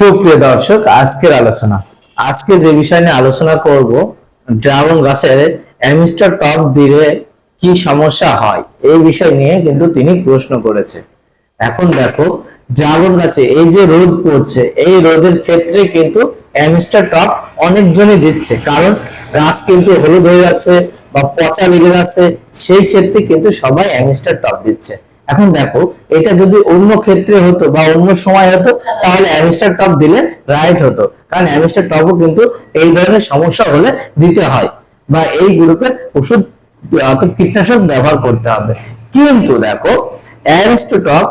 সুপ্রিয় দর্শক, আজকের আলোচনা। আজকে যে বিষয় নিয়ে আলোচনা করব, ড্রাগন গাছের অ্যামিস্টার টক দিলে কি সমস্যা হয়, এই বিষয় নিয়ে কিন্তু তিনি প্রশ্ন করেছে এখন দেখো, ড্রাগন গাছে এই যে রোদ পড়ছে, এই রোদের ক্ষেত্রে কিন্তু অ্যামিস্টার টক অনেকজনই দিচ্ছে। কারণ গাছ কিন্তু হলুদ হয়ে যাচ্ছে বা পচা লেগে যাচ্ছে, সেই ক্ষেত্রে কিন্তু সবাই অ্যামিস্টার টক দিচ্ছে। এখন দেখো, এটা যদি অন্য ক্ষেত্রে হতো বা অন্য সময় হতো, তাহলে অ্যামিস্টার টপ দিলে রাইট হতো। কারণ অ্যামিস্টার টপও কিন্তু এই ধরনের সমস্যা হলে দিতে হয় বা এই গ্রুপের ওষুধ কীটনাশক ব্যবহার করতে হবে। কিন্তু দেখো অ্যামিস্টার টপ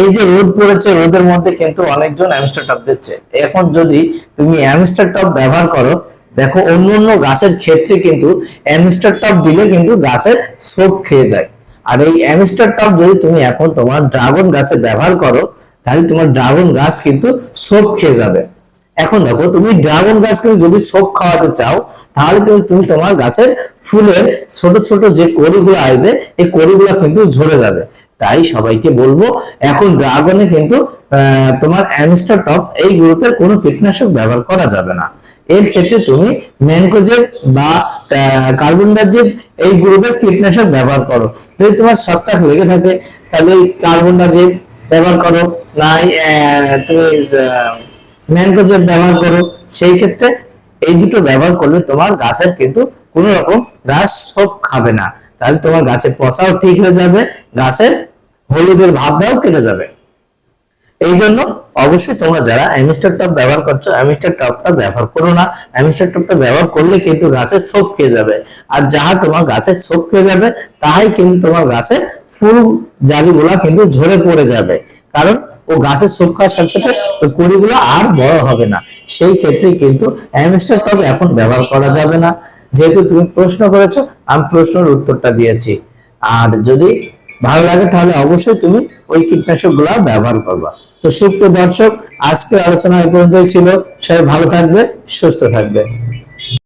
এই যে রোদ পড়েছে, রোদের মধ্যে কিন্তু অনেকজন অ্যামিস্টার টপ দিচ্ছে। এখন যদি তুমি অ্যামিস্টার টপ ব্যবহার করো, দেখো অন্য অন্য গাছের ক্ষেত্রে কিন্তু অ্যামিস্টার টপ দিলে কিন্তু গাছের সোপ খেয়ে যায়। আর এই অ্যামিস্টার টপ যদি তুমি এখন তোমার ড্রাগন গাছে ব্যবহার করো, তাহলে তোমার ড্রাগন গাছ কিন্তু সোপ খেয়ে যাবে। এখন দেখো, তুমি ড্রাগন গাছ গাছকে যদি সোপ খাওয়াতে চাও, তাহলে কিন্তু তুমি তোমার গাছের ফুলের ছোট ছোট যে কড়িগুলো আসবে, এই কড়িগুলো কিন্তু ঝরে যাবে। তাই সবাইকে বলব, এখন ড্রাগনে কিন্তু তোমার অ্যামিস্টার টপ এই গ্রুপের কোনো কীটনাশক ব্যবহার করা যাবে না। এর ক্ষেত্রে তুমি ম্যানকোজেব বা কার্বন ডাইঅক্সাইড এই গ্রুপের কীটনাশক ব্যবহার করো। যদি তোমার ছত্রাক লেগে থাকে তাহলে কার্বন ডাইঅক্সাইড ব্যবহার করো। আহ, তুমি ম্যানকোজেব ব্যবহার করো। সেই ক্ষেত্রে এই দুটো ব্যবহার করলে তোমার গাছের কিন্তু কোনো রকম গাছ সব খাবে না। তাহলে তোমার গাছের পচাও ঠিক হয়ে যাবে গাছের হলুদের ভাবটাও কেটে যাবে। এই জন্য অবশ্যই তোমরা যারা অ্যামিস্টার টপ ব্যবহার করছ, অ্যামিস্টার টপটা ব্যবহার করো না। অ্যামিস্টার টপটা ব্যবহার করলে কিন্তু গাছের ছোপ খেয়ে যাবে। আর যাহা তোমার গাছের ছোপ খেয়ে যাবে, তাহাই কিন্তু তোমার গাছের ফুল জালিগুলা কিন্তু ঝরে পড়ে যাবে। কারণ ও গাছের ছোপ খাওয়ার সাথে সাথে আর বড় হবে না। সেই ক্ষেত্রে কিন্তু অ্যামিস্টার টপ এখন ব্যবহার করা যাবে না। যেহেতু তুমি প্রশ্ন করেছ, আমি প্রশ্নের উত্তরটা দিয়েছি। আর যদি ভালো লাগে তাহলে অবশ্যই তুমি ওই কীটনাশক ব্যবহার করবা। তো সুপ্রিয় দর্শক আজকের আলোচনা এই পর্যন্তই ছিল। সবাই ভালো থাকবে সুস্থ থাকবে।